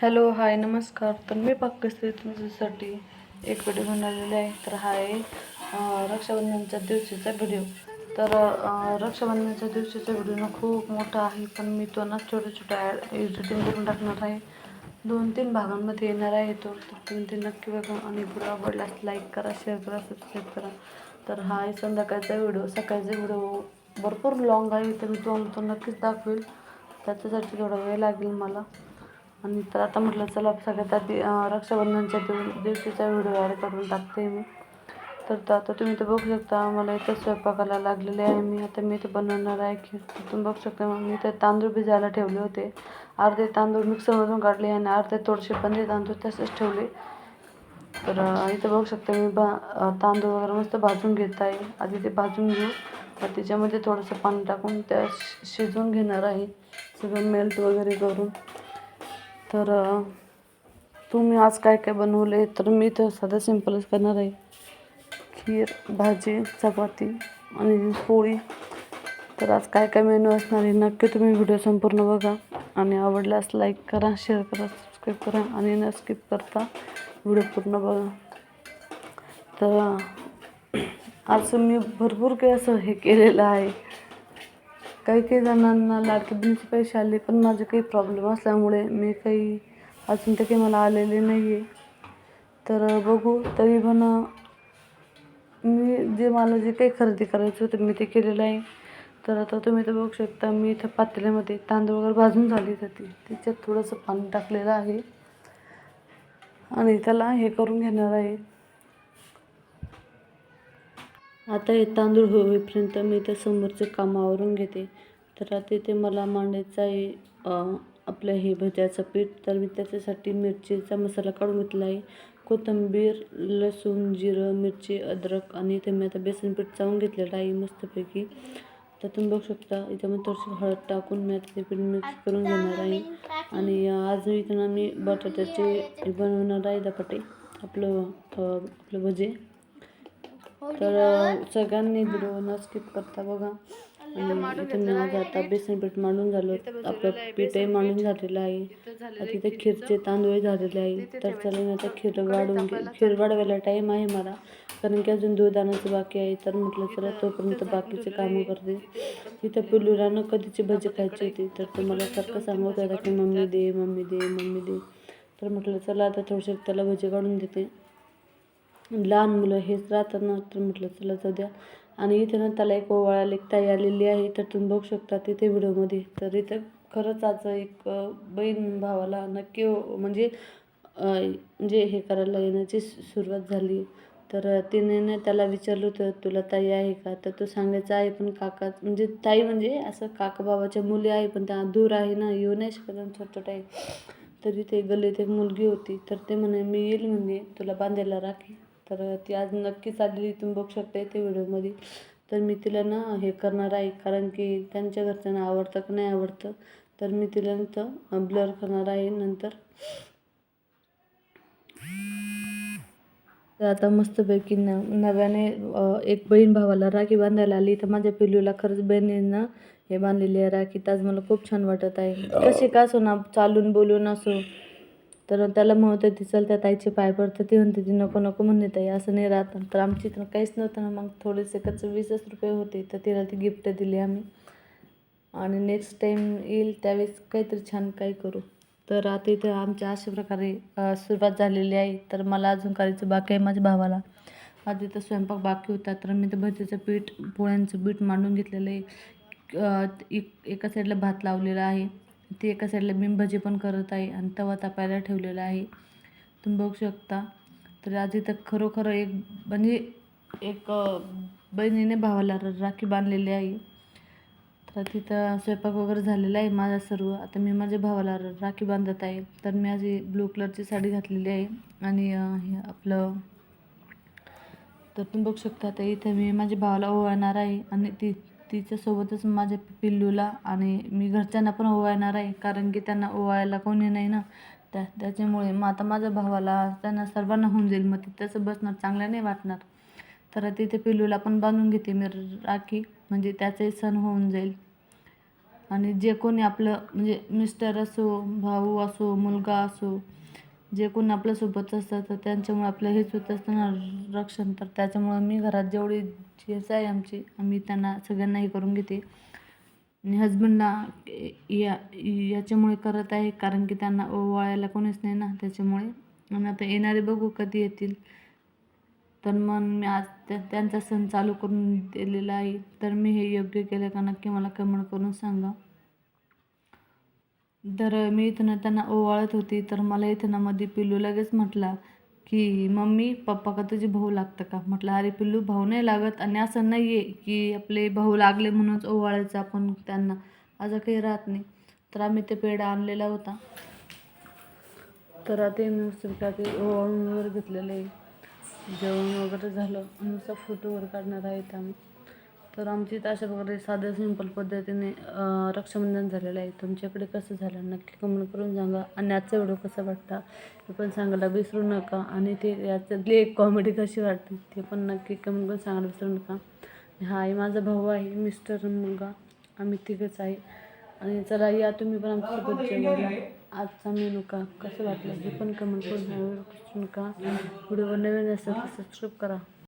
Hello hi नमस्कार. तर मी पाककस्त्री तुमच्यासाठी एक व्हिडिओ बनवलेला आहे. तर हा आहे रक्षाबंधनच्या दिवशीचा व्हिडिओ तर रक्षाबंधनच्या दिवशीचा व्हिडिओ ना खूप मोठा आहे. पण मी तो ना छोट्या छोट्या एडिटिंग करून टाकणार आहे. दोन तीन भागांमध्ये येणार आहे तो. तर तुम्ही ते नक्की बघा आणि व्हिडिओ आवडल्यास लाईक करा शेअर करा सबस्क्राईब करा. तर हा आहे संध्याकाळचा व्हिडिओ सकाळचा व्हिडिओ भरपूर लॉंग आहे. तर मी तो नक्कीच दाखवेल. त्याच्यासाठी थोडा वेळ लागेल मला. आणि तर आता म्हटलं चला सगळ्यात आधी रक्षाबंधनच्या दिव दिवशीचा व्हिडिओ ॲड करून टाकते मी. तर आता तुम्ही तर बघू शकता मला इथं स्वयंपाकाला लागलेले आहे. मी आता मी इथं बनवणार आहे खीर तुम्ही बघू शकता. मग मी इथं तांदूळ भिजायला ठेवले होते. अर्धे तांदूळ मिक्सरमधून काढले आणि अर्धे थोडेसे पंधरे तांदूळ तसेच ठेवले. तर इथं बघू शकता मी भा तांदूळ वगैरे मस्त भाजून घेत आहे. आधी ते भाजून घेऊ. तर त्याच्यामध्ये थोडंसं पाणी टाकून त्या शि- शिजवून घेणार आहे. सगळं मेल्ट वगैरे करून. तर तुम्ही आज काय काय बनवले तर मी तर साधं सिम्पलच करणार आहे. खीर भाजी चपाती आणि पोळी. तर आज काय काय मेनू असणार आहे नक्की तुम्ही व्हिडिओ संपूर्ण बघा आणि आवडल्यास लाईक करा शेअर करा सबस्क्राईब करा आणि न स्किप करता व्हिडिओ पूर्ण बघा. तर आज मी भरपूर काही असं हे केलेलं आहे. काही काही जणांना लाडकी बहिणीचे पैसे आले पण माझे काही प्रॉब्लेम असल्यामुळे मी काही अजून ते काही मला आलेले नाही आहे तर बघू तरी पण मी जे मला जे काही खरेदी करायचं होतं मी ते केलेलं आहे. तर आता तुम्ही तर बघू शकता मी इथं पातेल्यामध्ये तांदूळ वगैरे भाजून झाली तर ती त्याच्यात थोडंसं पाणी टाकलेलं आहे. आणि त्याला हे करून घेणार आहे. आता हे तांदूळ होईपर्यंत मी त्या समोरचे काम आवरून घेते. तर आता इथे मला मांडायचा आहे आपलं हे भज्याचं पीठ. तर मी त्याच्यासाठी मिरचीचा मसाला काढून घेतला आहे. कोथिंबीर लसूण जिरं मिरची अद्रक आणि इथे मी आता बेसन पीठ चावून घेतलेलं आहे मस्तपैकी. तर तुम्ही बघू शकता इथे मी थोडीशी हळद टाकून मी आता ते पीठ मिक्स करून घेणार आहे. आणि आज इथं ना मी बटाट्याचे बनवणार आहे दपाटे. आपलं आपलं भजे. तर सगळ्यांनी व्हिडिओ न स्किप करता बघा. आणि इथे मी माझं आता बेसन पीठ मांडून झालं. आपलं पीठही मांडून झालेलं आहे. तिथे खीरचे तांदूळ झालेले आहे. तर चला मी आता खीर वाढवून घे. खीर वाढवायला टाईम आहे मला. कारण की अजून दूध आणायचं बाकी आहे. तर म्हटलं चला तोपर्यंत बाकीचे कामं करते. तिथं पिल्लुरानं कधीची भजी खायची होती तर तो मला सारखं सांगत होता की मम्मी दे मम्मी दे मम्मी दे. तर म्हटलं चला आता थोडीशी त्याला भजी काढून देते. लहान मुलं हेच राहतात ना तर म्हटलं चला जाऊ द्या. आणि इथे ना त्याला एक ओवाळाला एक ताई आलेली आहे तर तुम्ही बघू शकता तिथे व्हिडिओमध्ये. तर इथं खरंच आज एक बहीण भावाला नक्की म्हणजे म्हणजे हे करायला येण्याची सुरुवात झाली. तर तिने ना त्याला विचारलं होतं तुला ताई आहे का? तर तो सांगायचा आहे पण काका म्हणजे ताई म्हणजे असं काका बाबाच्या मुली आहे पण त्या दूर आहे ना येऊ नाही शकत छोट छोट आहे तर इथे गल्लीत एक मुलगी होती तर ते म्हणे मी येईल म्हणजे तुला बांधायला राखी. तर ती आज नक्कीच आलेली तुम्ही बघू शकता इथे व्हिडिओमध्ये. तर मी तिला ना हे करणार आहे. कारण की त्यांच्या घरच्यांना आवडतं की नाही आवडतं तर मी तिला नंतर ब्लर करणार आहे नंतर. तर आता मस्तपैकी न नव्याने एक बहीण भावाला राखी बांधायला आली. तर माझ्या पिल्लूला खरंच बहिणीनं हे बांधलेली आहे. राखी तर आज मला खूप छान वाटत आहे. कशी का असो ना चालून बोलून असो. तर त्याला म्हणत होती चल त्या ताईचे पाय पडतं ती म्हणते ती नको नको म्हणते ताई असं नाही राहत. तर आमची इथं काहीच नव्हतं ना मग थोडेसे कच्चे वीसच रुपये होते तर तिला ती गिफ्ट दिली आम्ही. आणि नेक्स्ट टाईम येईल त्यावेळेस काहीतरी छान काही करू. तर आता इथं आमच्या अशा प्रकारे सुरुवात झालेली आहे. तर मला अजून करायचं बाकी आहे माझ्या भावाला. माझं इथं स्वयंपाक बाकी होता तर मी तर भजीचं पीठ पोळ्यांचं पीठ मांडून घेतलेलं आहे. एक एका साईडला भात लावलेला आहे. ते एका साईडला मी भजी पण करत आहे आणि तवा तापायला ठेवलेला आहे. तुम्ही बघू शकता. तर आज इथं खरोखर एक म्हणजे एक बहिणीने भावाला राखी बांधलेली आहे. तर तिथं स्वयंपाक वगैरे झालेला आहे माझा सर्व. आता मी माझ्या भावाला राखी बांधत आहे. तर मी आज ही ब्लू कलरची साडी घातलेली आहे. आणि हे आपलं तर तुम्ही बघू शकता तर इथं मी माझ्या भावाला ओवाळणार आहे. आणि ती तिच्यासोबतच माझ्या पिल्लूला आणि मी घरच्यांना पण ओवाळणार आहे. कारण की त्यांना ओवाळायला कोणी नाही ना. त्या त्याच्यामुळे मग आता माझ्या भावाला त्यांना सर्वांना होऊन जाईल. मग तिथंच बसणार चांगलं नाही वाटणार. तर तिथे पिल्लूला पण बांधून घेते मी र- राखी. म्हणजे त्याचाही सण होऊन जाईल. आणि जे कोणी आपलं म्हणजे मिस्टर असो भाऊ असो मुलगा असो जे कोण आपल्यासोबत असतात तर त्यांच्यामुळे आपलं हेच होत असतं ना रक्षण. तर त्याच्यामुळं मी घरात जेवढी जेच आहे आमची आम्ही त्यांना सगळ्यांना हे करून घेते. आणि हजबंडला या याच्यामुळे करत आहे कारण की त्यांना ओवाळायला कोणीच नाही ना त्याच्यामुळे. आणि आता येणारे बघू कधी येतील. तर मग मी आज त्या त्यांचा सण चालू करून दिलेला आहे. तर मी हे योग्य केलं का नक्की मला कमेंट करून सांगा. तर मी इथनं त्यांना ओवाळत होती तर मला इथं मध्ये पिल्लू लगेच म्हटला की मम्मी पप्पा का तुझे भाऊ लागतं का? म्हटलं अरे पिल्लू भाऊ नाही लागत आणि असं नाही आहे की आपले भाऊ लागले म्हणूनच ओवाळायचं आपण त्यांना. असं काही राहत नाही. तर आम्ही ते पेढा आणलेला होता. तर आता मी का ते ओवाळून वगैरे घेतलेलं आहे. जेवण वगैरे झालं. नुसतं फोटो वगैरे काढणार आहे आम्ही. तर आमची इथं अशा प्रकारे साध्या सिंपल पद्धतीने रक्षाबंधन झालेलं आहे. तुमच्याकडे कसं झालं नक्की कमेंट करून सांगा. आणि आजचा व्हिडिओ कसा वाटता? हे पण सांगायला विसरू नका. आणि ते याच्यातली एक कॉमेडी कशी वाटते ते पण नक्की कमेंट करून सांगायला विसरू नका. हा आहे माझा भाऊ आहे मिस्टर मुलगा. आम्ही तिघंच आहे. आणि चला या तुम्ही पण आमच्यासोबत जेवायला आजचा मेनू का कसं वाटलं हे पण कमेंट करून सांगा. विसरू नका. व्हिडिओवर नवीन असेल तर सबस्क्राईब करा.